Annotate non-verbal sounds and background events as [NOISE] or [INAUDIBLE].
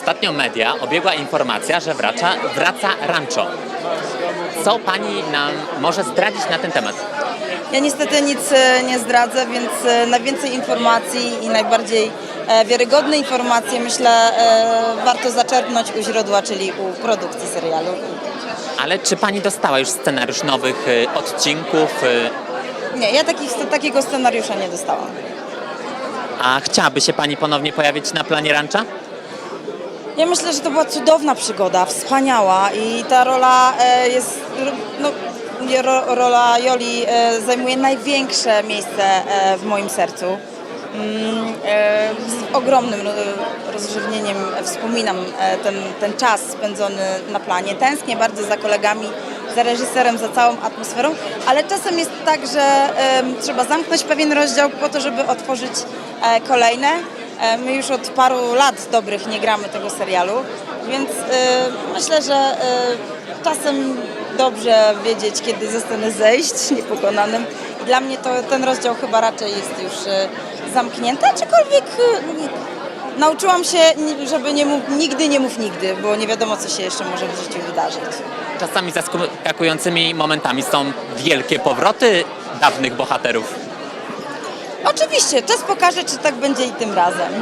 Ostatnio media obiegła informacja, że wraca, wraca Rancho. Co pani nam może zdradzić na ten temat? Ja niestety nic e, nie zdradzę, więc e, najwięcej informacji i najbardziej e, wiarygodne informacje myślę warto zaczerpnąć u źródła, czyli u produkcji serialu. Ale czy pani dostała już scenariusz nowych odcinków? Nie, ja takich, takiego scenariusza nie dostałam. A chciałaby się pani ponownie pojawić na planie Rancha? Ja myślę, że to była cudowna przygoda, wspaniała i ta rola e, jest, no, ro, rola Joli e, zajmuje największe miejsce e, w moim sercu. Mm, z ogromnym ro- rozrzewnieniem wspominam ten, ten czas spędzony na planie. Tęsknię bardzo za kolegami, za reżyserem, za całą atmosferą, ale czasem jest tak, że trzeba zamknąć pewien rozdział po to, żeby otworzyć kolejne. E, My już od paru lat dobrych nie gramy tego serialu, więc e, myślę, że e, czasem dobrze wiedzieć, kiedy zostanę zejść [LAUGHS] niepokonanym. Dla mnie to ten rozdział chyba raczej jest już zamknięty, aczkolwiek nauczyłam się, żeby nie mów, nigdy nie mów nigdy, bo nie wiadomo, co się jeszcze może w życiu wydarzyć. Czasami zaskakującymi momentami są wielkie powroty dawnych bohaterów. Oczywiście, czas pokaże, czy tak będzie i tym razem.